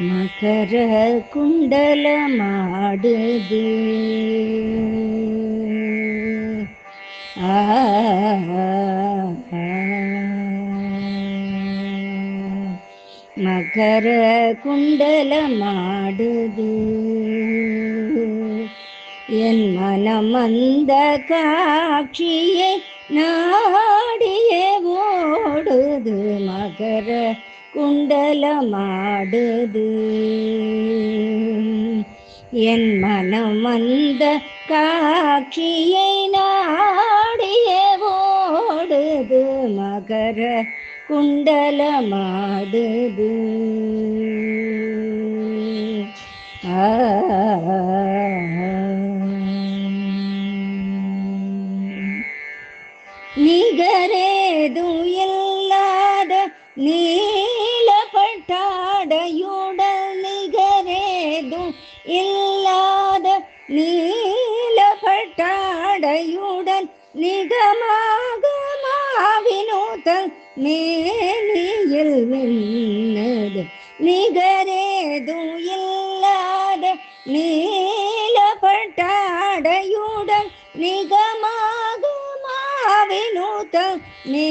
மகர குண்டலமாடுது. மகர குண்டலமாடுது. என் மனம் அந்த காட்சியை நான் மண்டலமாடுது. என் மனம் அந்த காட்சியை நாடியே ஓடுது. மகர குண்டலமாடுது. ஆ. நிகரேதும் இல்லாத நீ പട്ടാടയുടലികരേതും ഇല്ലാതെ നീല പട്ടാടയുടൻ നിഗമാകമാവിനൂതൻ മേനിയിൽ നിന്നത് നിഗരേതു ഇല്ലാതെ നീല പട്ടാടയുടൻ നിഗമാകമാവിനൂതൻ മേ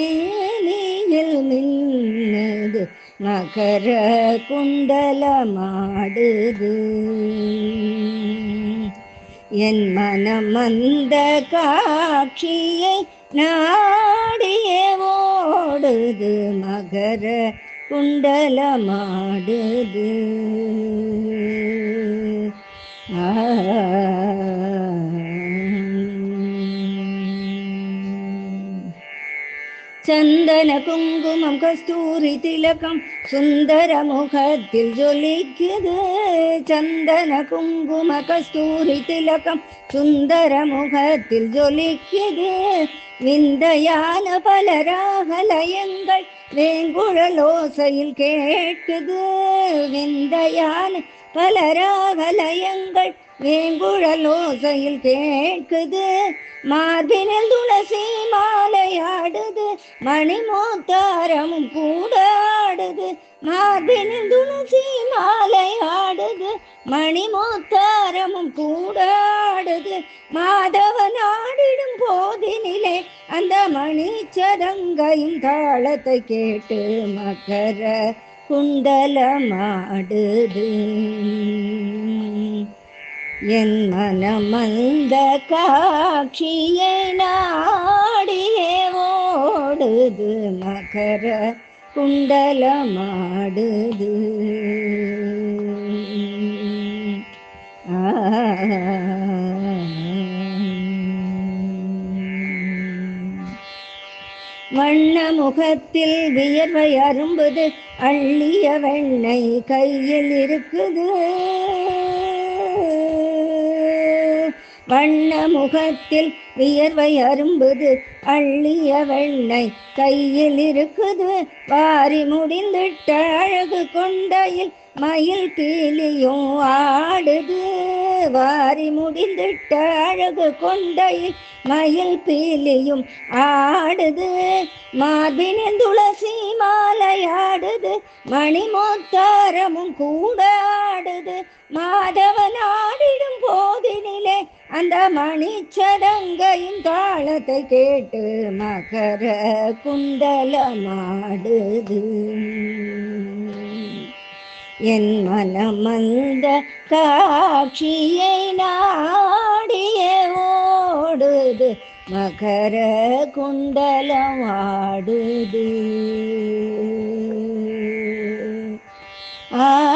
மகர குண்டலமாடுது. என் மனம் அந்த காட்சியை நாடியே ஓடுது. மகர குண்டலமாடுது. ஆ ചന്ദന കുങ്കുമം കസ്തൂരി തിലകം സുന്ദരമുഖത്തിൽ ജ്വലിക്കത് ചന്ദന കുങ്കുമ കസ്തൂരി തിലകം സുന്ദരമുഖത്തിൽ ജ്വലിക്കത് விந்தையான பல ராகலயங்கள் வேங்குழலோசையில் கேட்குது விந்தையான பல ராகலயங்கள் வேங்குழலோசையில் கேட்குது மார்பினில் துளசி மாலையாடுது மணிமோத்தாரமும் கூட ஆடுது மார்பினில் துளசி மாலையாடுது மணிமோத்தாரமும் கூட ஆடுது மாதவன் சதங்கையும் தாளத்தை கேட்டு மகர குண்டலமாடுது என் மனம் அந்த காட்சியை நாடியே ஓடுது மகர குண்டலமாடுது வண்ண முகத்தில் வியர்வை அரும்புது அள்ளிய வெண்ணை கையில் இருக்குது. வண்ண முகத்தில் வியர்வை அரும்புது அள்ளிய வெள்ளை கையில் இருக்குது. வாரி முடிந்துட்ட அழகு கொண்டையில் மயில் கீழியும் ஆடுது. வாரி முடிந்துட்ட அழகு கொண்டையில் மயில் பீலியும் ஆடுது. மார்பினில் துளசி மாலையாடுது மணிமோத்தாரமும் கூட ஆடுது. மாதவன் ஆடிடும் போதினிலே அந்த மணிச்சடங்கையும் தாளத்தை கேட்டு மகர குண்டலமாடுது. என் மனமந்த காட்சியை நாடிய ஓடுது. மகர குண்டலமாடுது. ஆ